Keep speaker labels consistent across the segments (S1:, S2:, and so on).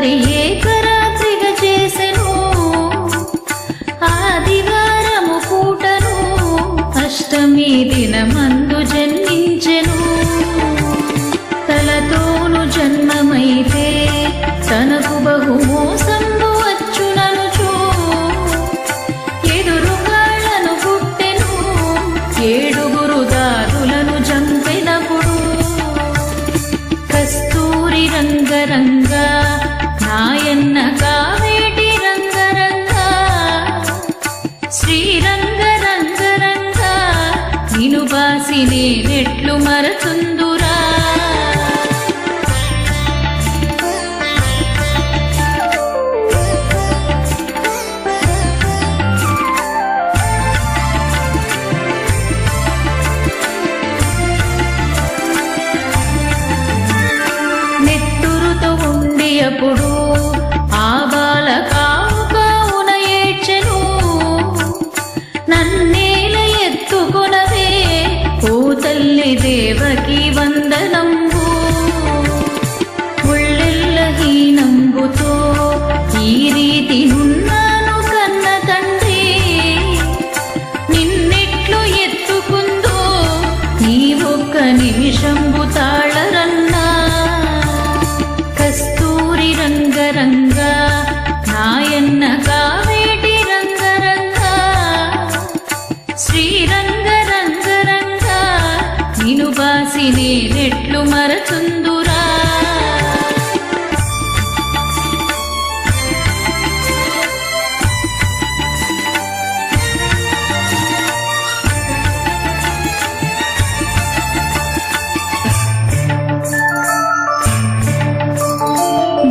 S1: రాత్రి ఏకరాత్రిగా చేసను. ఆదివారము పూటను అష్టమి దినమందు జన్మించెను. తలతోను జన్మమైతే తనకు బహు మోసంబు వచ్చుననుచు. ఎదురు కాళ్ళను పుట్టెను ఏడుగురు దాదులను జంపెనప్పుడు కస్తూరి రంగరంగా நான் என்ன రాసి నేనెట్లు మరచుందురా.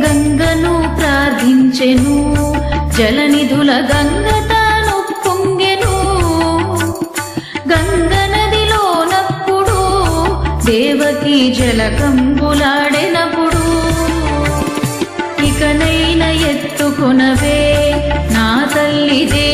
S1: గంగను ప్రార్థించెను జలనిధుల గంగత జ్యోతి జలకంబులాడెనప్పుడు ఇకనైన ఎత్తుకునవే నా తల్లిదే.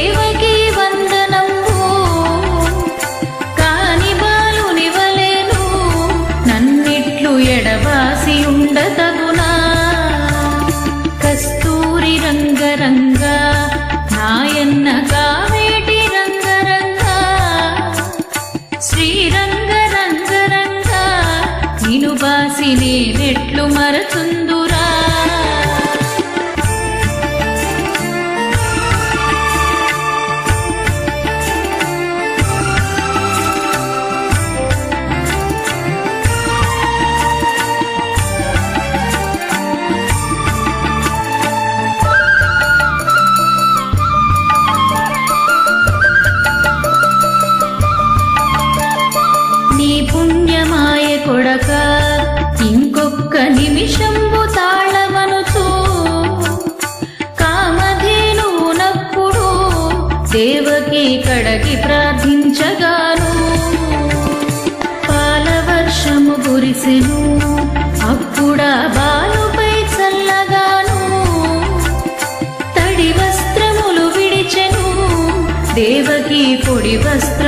S1: nuestra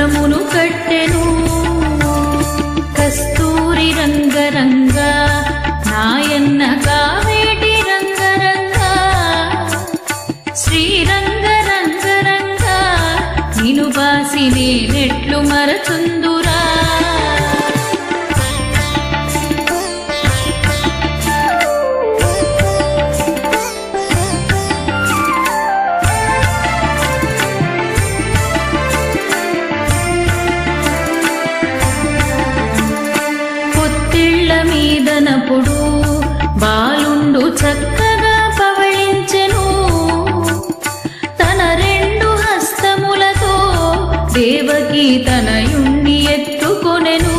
S1: తనయుణ్ణి ఎత్తుకొనెను.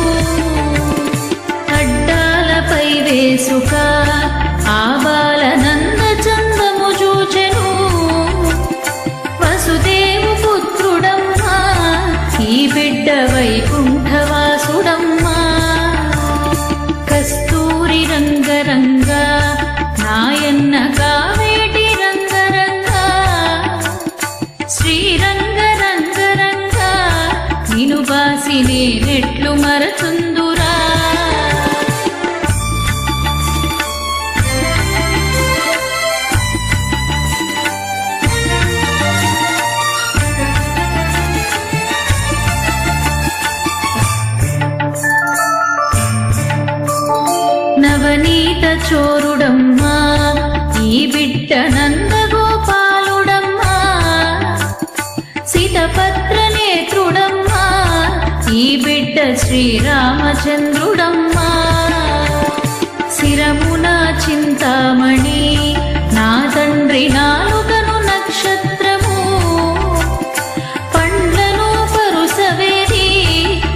S1: అడ్డాలపై వేసుక ఆబాల నంద చందము చూచెను. వసుదేవు పుత్రుడమ్మా ఈ బిడ్డ వైకుంఠవాసుడమ్మా. కస్తూరి రంగరంగా కిషోరుడమ్మా చోరుడమ్మా ఈ బిడ్డ నందగోపాలుడమ్మా. సీతపత్ర నేత్రుడమ్మా ఈ బిడ్డ శ్రీరామచంద్రుడమ్మా. శిరమున చింతామణి నా తండ్రి నాలుగను నక్షత్రము. పండ్లను పరుసవేది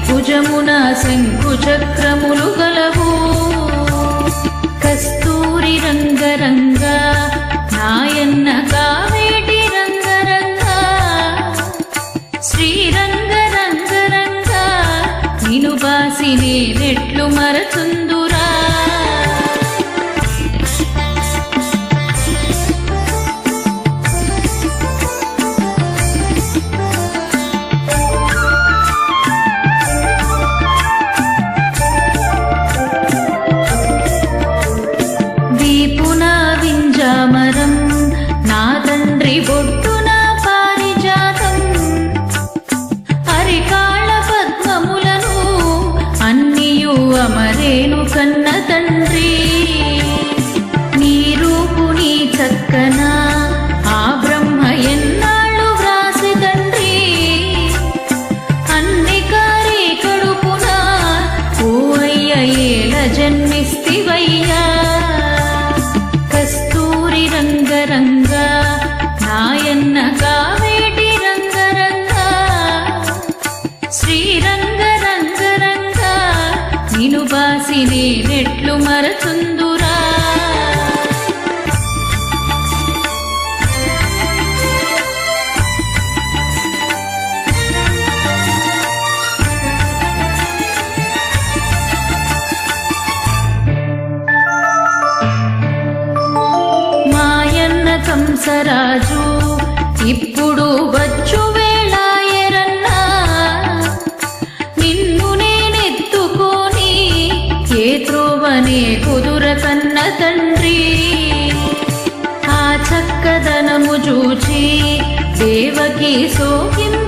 S1: భుజమున శంకు చక్రములు గలవు. నిన్ను బాసినే నేనెట్లు మరచుంది. నాయన్న కావేటి రంగరంగ శ్రీరంగ రంగరంగ నిను బాసి నేనెట్లు మరచుందురా. మాయన్న కంసరాజు ఇప్పుడు వచ్చు వేళాయరన్నా నిన్ను నేనెత్తుకొని ఏ త్రోవనే కుదుర కన్న తండ్రి. ఆ చక్కదనము చూచి దేవకి సోకింపసాగినప్పుడు